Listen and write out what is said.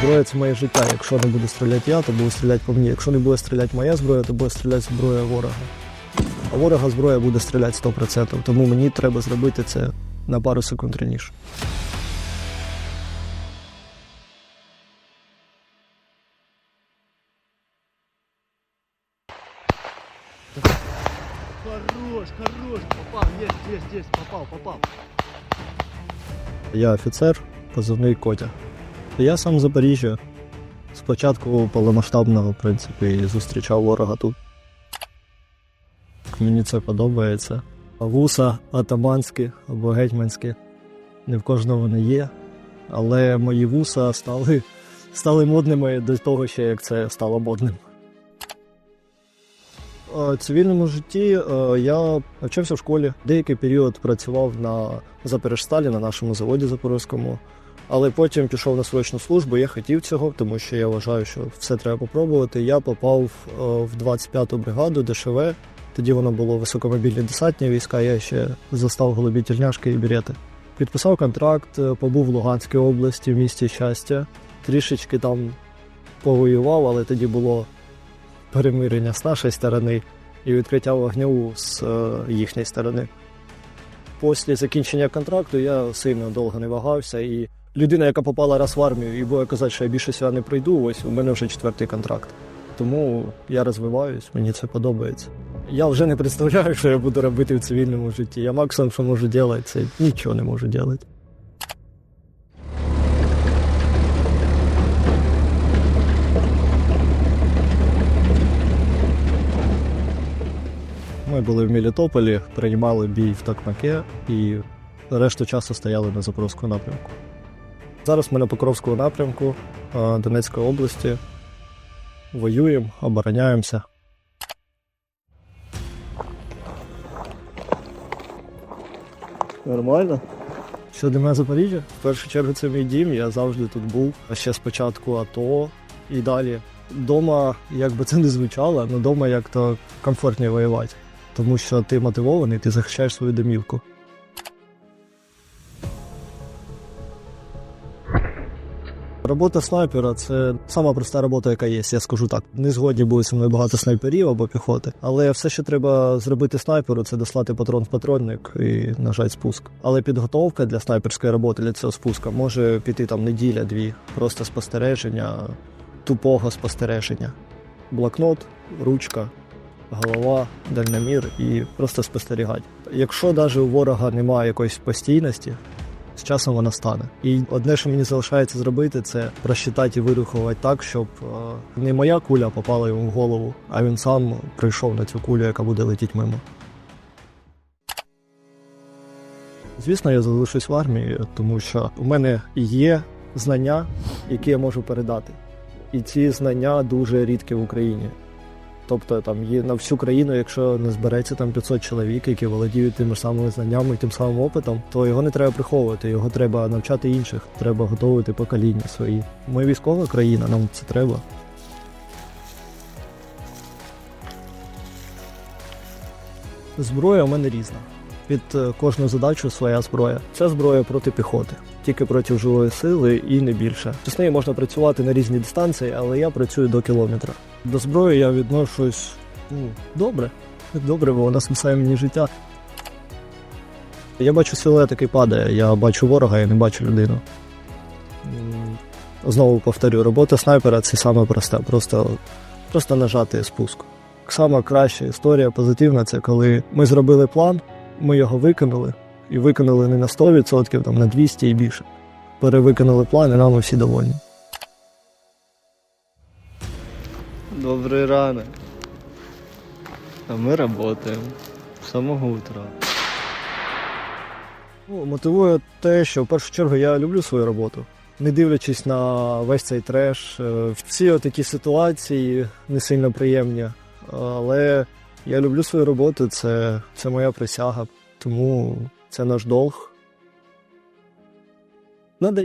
Зброя це моє життя. Якщо не буде стріляти я, то буде стріляти по мені. Якщо не буде стріляти моя зброя, то буде стріляти зброя ворога. А ворога зброя буде стріляти 100%. Тому мені треба зробити це на пару секунд раніше. Хорош, хорош, попал, есть, есть, есть, попал, попал. Я офіцер, позивний Котя. Я сам з Запоріжжя. Спочатку повномасштабного, в принципі, зустрічав ворога тут. Мені це подобається. Вуса атаманські або гетьманські. Не в кожного вони є. Але мої вуса стали, стали модними до того, ще як це стало модним. В цивільному житті я навчався в школі. Деякий період працював на Запоріжсталі на нашому заводі Запорізькому. Але потім пішов на срочну службу. Я хотів цього, тому що я вважаю, що все треба попробувати. Я попав е, в 25-ту бригаду ДШВ. Тоді воно було високомобільні десантні війська. Я ще застав голубі тільняшки і берети. Підписав контракт, е, побув в Луганській області, в місті щастя. Трішечки там повоював, але тоді було перемирення з нашої сторони і відкриття вогню з е, їхньої сторони. Після закінчення контракту я сильно довго не вагався, і людина, яка попала раз в армію і буде казати, що я більше сюди не прийду, ось у мене вже четвертий контракт. Тому я розвиваюсь, мені це подобається. Я вже не представляю, що я буду робити в цивільному житті. Я максимум, що можу робити, це нічого не можу робити. Ми були в Мелітополі, приймали бій в Токмаке і решту часу стояли на Запорізькому напрямку. Зараз ми на Покровському напрямку е, Донецької області. Воюємо, обороняємося. Нормально. Що для мене Запоріжжя? В першу чергу це мій дім, я завжди тут був. А ще спочатку АТО і далі. Дома, як би це не звучало, але вдома як то комфортніше воювати. Тому що ти мотивований, ти захищаєш свою домівку. Робота снайпера це сама проста робота, яка є, я скажу так. Не згодні зі мною багато снайперів або піхоти. Але все, що треба зробити снайперу, це дослати патрон в патронник і нажати спуск. Але підготовка для снайперської роботи для цього спуска може піти там неділя-дві. Просто спостереження, тупого спостереження. Блокнот, ручка, голова, дальномір і просто спостерігати. Якщо навіть у ворога немає якоїсь постійності, з часом вона стане. І одне, що мені залишається зробити, це просчитати і вирахувати так, щоб е, не моя куля попала йому в голову, а він сам прийшов на цю кулю, яка буде летіти мимо. Звісно, я залишусь в армії, тому що у мене є знання, які я можу передати. І ці знання дуже рідкі в Україні. Тобто там є на всю країну, якщо не збереться там 500 чоловік, які володіють тими самими знаннями і тим самим опитом, то його не треба приховувати, його треба навчати інших, треба готувати покоління свої. Ми військова країна, нам це треба. Зброя у мене різна. Під е, кожну задачу своя зброя. Ця зброя проти піхоти, тільки проти живої сили і не більше. З нею можна працювати на різні дистанції, але я працюю до кілометра. До зброї я відношусь ну, добре. Добре, бо вона спасає мені життя. Я бачу силует, який падає, я бачу ворога, я не бачу людину. Знову повторю, робота снайпера це саме просте, просто, просто нажати спуск. Сама краща історія позитивна це коли ми зробили план, ми його виконали, і виконали не на 100%, там, на 200 і більше. Перевиконали план, і нам всі довольні. Добрый ранок. А мы работаем. С самого утра. Ну, мотивує те, що в першу чергу я люблю свою роботу. Не дивлячись на весь цей треш, е, всі такі ситуації не сильно приємні. Але я люблю свою роботу, це, це моя присяга, тому це наш долг. Надо.